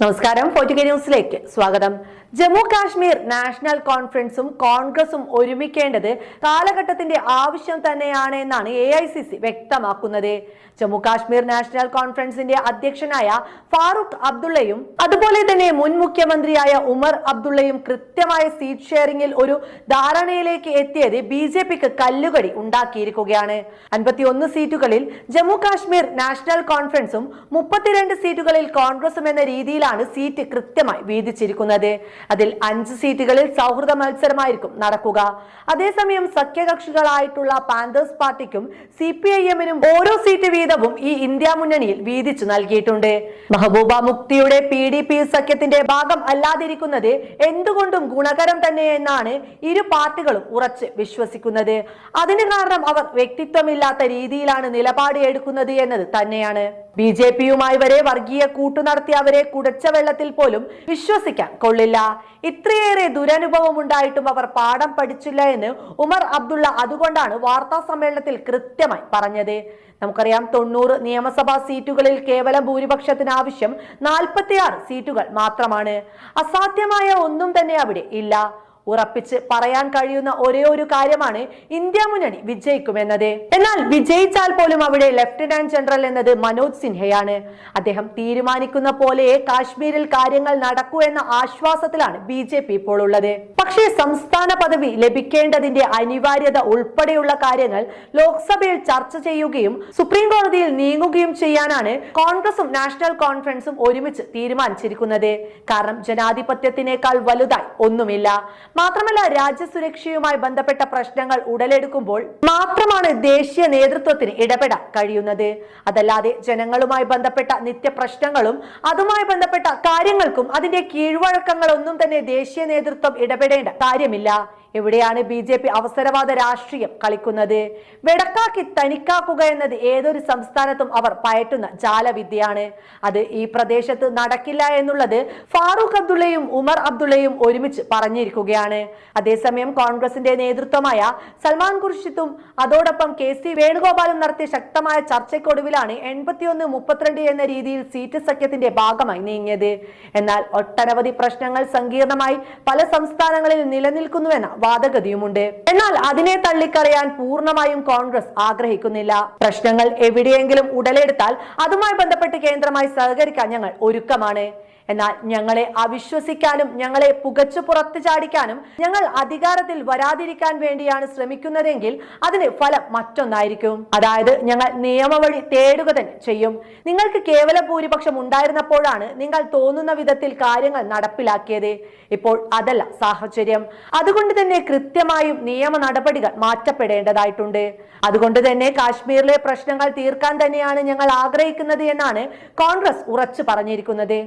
നമസ്കാരം ഫോർട്ടുഗ ന്യൂസിലേക്ക് സ്വാഗതം. ജമ്മു കാശ്മീർ നാഷണൽ കോൺഫറൻസും കോൺഗ്രസും ഒരുമിക്കേണ്ടത് കാലഘട്ടത്തിന്റെ ആവശ്യം തന്നെയാണ് എന്നാണ് എ ഐ സി സി വ്യക്തമാക്കുന്നത്. ജമ്മു കാശ്മീർ നാഷണൽ കോൺഫറൻസിന്റെ അധ്യക്ഷനായ ഫാറൂഖ് അബ്ദുള്ളയും അതുപോലെ തന്നെ മുൻ മുഖ്യമന്ത്രിയായ ഉമർ അബ്ദുള്ളയും കൃത്യമായ സീറ്റ് ഷെയറിംഗിൽ ഒരു ധാരണയിലേക്ക് എത്തിയത് ബി ജെ പിക്ക് കല്ലുകടി ഉണ്ടാക്കിയിരിക്കുകയാണ്. അൻപത്തിയൊന്ന് സീറ്റുകളിൽ ജമ്മു കാശ്മീർ നാഷണൽ കോൺഫറൻസും മുപ്പത്തിരണ്ട് സീറ്റുകളിൽ കോൺഗ്രസും എന്ന രീതിയിലാണ് സീറ്റ് കൃത്യമായി വീതിച്ചിരിക്കുന്നത്? അതിൽ അഞ്ച് സീറ്റുകളിൽ സൗഹൃദ മത്സരമായിരിക്കും നടക്കുക. അതേസമയം സഖ്യകക്ഷികളായിട്ടുള്ള പാന്തേഴ്സ് പാർട്ടിക്കും സി പി ഐ എമ്മിനും ഓരോ സീറ്റ് വീതവും ഈ ഇന്ത്യ മുന്നണിയിൽ വീതിച്ചു നൽകിയിട്ടുണ്ട്. മെഹബൂബ മുക്തിയുടെ പി ഡി പി സഖ്യത്തിന്റെ ഭാഗം അല്ലാതിരിക്കുന്നത് എന്തുകൊണ്ടും ഗുണകരം തന്നെയെന്നാണ് ഇരു പാർട്ടികളും ഉറച്ച് വിശ്വസിക്കുന്നത്. അതിന് കാരണം അവർ വ്യക്തിത്വമില്ലാത്ത രീതിയിലാണ് നിലപാട് എടുക്കുന്നത് എന്നത് തന്നെയാണ്. ബി ജെ പിയുമായി വരെ വർഗീയ കൂട്ടു നടത്തി അവരെ കുടച്ച വെള്ളത്തിൽ പോലും വിശ്വസിക്കാൻ കൊള്ളില്ല. ഇത്രയേറെ ദുരനുഭവം ഉണ്ടായിട്ടും അവർ പാഠം പഠിച്ചില്ല എന്ന് ഉമർ അബ്ദുള്ള അതുകൊണ്ടാണ് വാർത്താ സമ്മേളനത്തിൽ കൃത്യമായി പറഞ്ഞത്. നമുക്കറിയാം തൊണ്ണൂറ് നിയമസഭാ സീറ്റുകളിൽ കേവലം ഭൂരിപക്ഷത്തിന് ആവശ്യം നാൽപ്പത്തിയാറ് സീറ്റുകൾ മാത്രമാണ്. അസാധ്യമായ ഒന്നും തന്നെ അവിടെ ഇല്ല. ഉറപ്പിച്ച് പറയാൻ കഴിയുന്ന ഒരേ ഒരു കാര്യമാണ് ഇന്ത്യ മുന്നണി വിജയിക്കുമെന്നത്. എന്നാൽ വിജയിച്ചാൽ പോലും അവിടെ ലഫ്റ്റനന്റ് ജനറൽ എന്നത് മനോജ് സിൻഹയാണ്. അദ്ദേഹം തീരുമാനിക്കുന്ന പോലെ കാശ്മീരിൽ കാര്യങ്ങൾ നടക്കൂ എന്ന ആശ്വാസത്തിലാണ് ബി ജെ പി ഇപ്പോൾ ഉള്ളത് പക്ഷേ സംസ്ഥാന പദവി ലഭിക്കേണ്ടതിന്റെ അനിവാര്യത ഉൾപ്പെടെയുള്ള കാര്യങ്ങൾ ലോക്സഭയിൽ ചർച്ച ചെയ്യുകയും സുപ്രീം കോടതിയിൽ നീങ്ങുകയും ചെയ്യാനാണ് കോൺഗ്രസും നാഷണൽ കോൺഫറൻസും ഒരുമിച്ച് തീരുമാനിച്ചിരിക്കുന്നത്. കാരണം ജനാധിപത്യത്തിനേക്കാൾ വലുതായി ഒന്നുമില്ല. മാത്രമല്ല രാജ്യസുരക്ഷയുമായി ബന്ധപ്പെട്ട പ്രശ്നങ്ങൾ ഉടലെടുക്കുമ്പോൾ മാത്രമാണ് ദേശീയ നേതൃത്വത്തിന് ഇടപെടാൻ കഴിയുന്നത്. അതല്ലാതെ ജനങ്ങളുമായി ബന്ധപ്പെട്ട നിത്യപ്രശ്നങ്ങളും അതുമായി ബന്ധപ്പെട്ട കാര്യങ്ങൾക്കും അതിന്റെ കീഴ്വഴക്കങ്ങളൊന്നും തന്നെ ദേശീയ നേതൃത്വം ഇടപെടേണ്ട കാര്യമില്ല. എവിടെയാണ് ബി ജെ പി അവസരവാദ രാഷ്ട്രീയം കളിക്കുന്നത്? വെടക്കാക്കി തനിക്കാക്കുക എന്നത് ഏതൊരു സംസ്ഥാനത്തും അവർ പയറ്റുന്ന ജാലവിദ്യയാണ്. അത് ഈ പ്രദേശത്ത് നടക്കില്ല എന്നുള്ളത് ഫാറൂഖ് അബ്ദുള്ളയും ഉമർ അബ്ദുള്ളയും ഒരുമിച്ച് പറഞ്ഞിരിക്കുകയാണ്. അതേസമയം കോൺഗ്രസിന്റെ നേതൃത്വമായ സൽമാൻ ഖുർഷിത്തും അതോടൊപ്പം കെ സി വേണുഗോപാലും നടത്തിയ ശക്തമായ ചർച്ചയ്ക്കൊടുവിലാണ് എൺപത്തിയൊന്ന് മുപ്പത്തിരണ്ട് എന്ന രീതിയിൽ സീറ്റ് സഖ്യത്തിന്റെ ഭാഗമായി നീങ്ങിയത്. എന്നാൽ ഒട്ടനവധി പ്രശ്നങ്ങൾ സങ്കീർണമായി പല സംസ്ഥാനങ്ങളിൽ നിലനിൽക്കുന്നുവെന്ന വാദഗതിയുമുണ്ട് എന്നാൽ അതിനെ തള്ളിക്കളയാൻ പൂർണമായും കോൺഗ്രസ് ആഗ്രഹിക്കുന്നില്ല. പ്രശ്നങ്ങൾ എവിടെയെങ്കിലും ഉടലെടുത്താൽ അതുമായി ബന്ധപ്പെട്ട് കേന്ദ്രമായി സഹകരിക്കാൻ ഞങ്ങൾ ഒരുക്കമാണ്. എന്നാൽ ഞങ്ങളെ അവിശ്വസിക്കാനും ഞങ്ങളെ പുകച്ചു പുറത്തു ചാടിക്കാനും ഞങ്ങൾ അധികാരത്തിൽ വരാതിരിക്കാൻ വേണ്ടിയാണ് ശ്രമിക്കുന്നതെങ്കിൽ അതിന് ഫലം മറ്റൊന്നായിരിക്കും. അതായത് ഞങ്ങൾ നിയമവഴി തേടുക തന്നെ ചെയ്യും. നിങ്ങൾക്ക് കേവല ഭൂരിപക്ഷം ഉണ്ടായിരുന്നപ്പോഴാണ് നിങ്ങൾ തോന്നുന്ന വിധത്തിൽ കാര്യങ്ങൾ നടപ്പിലാക്കിയത്. ഇപ്പോൾ അതല്ല സാഹചര്യം. അതുകൊണ്ട് തന്നെ കൃത്യമായും നിയമ നടപടികൾ മാറ്റപ്പെടേണ്ടതായിട്ടുണ്ട്. അതുകൊണ്ട് തന്നെ കാശ്മീരിലെ പ്രശ്നങ്ങൾ തീർക്കാൻ തന്നെയാണ് ഞങ്ങൾ ആഗ്രഹിക്കുന്നത് എന്നാണ് കോൺഗ്രസ് ഉറച്ചു പറഞ്ഞിരിക്കുന്നത്.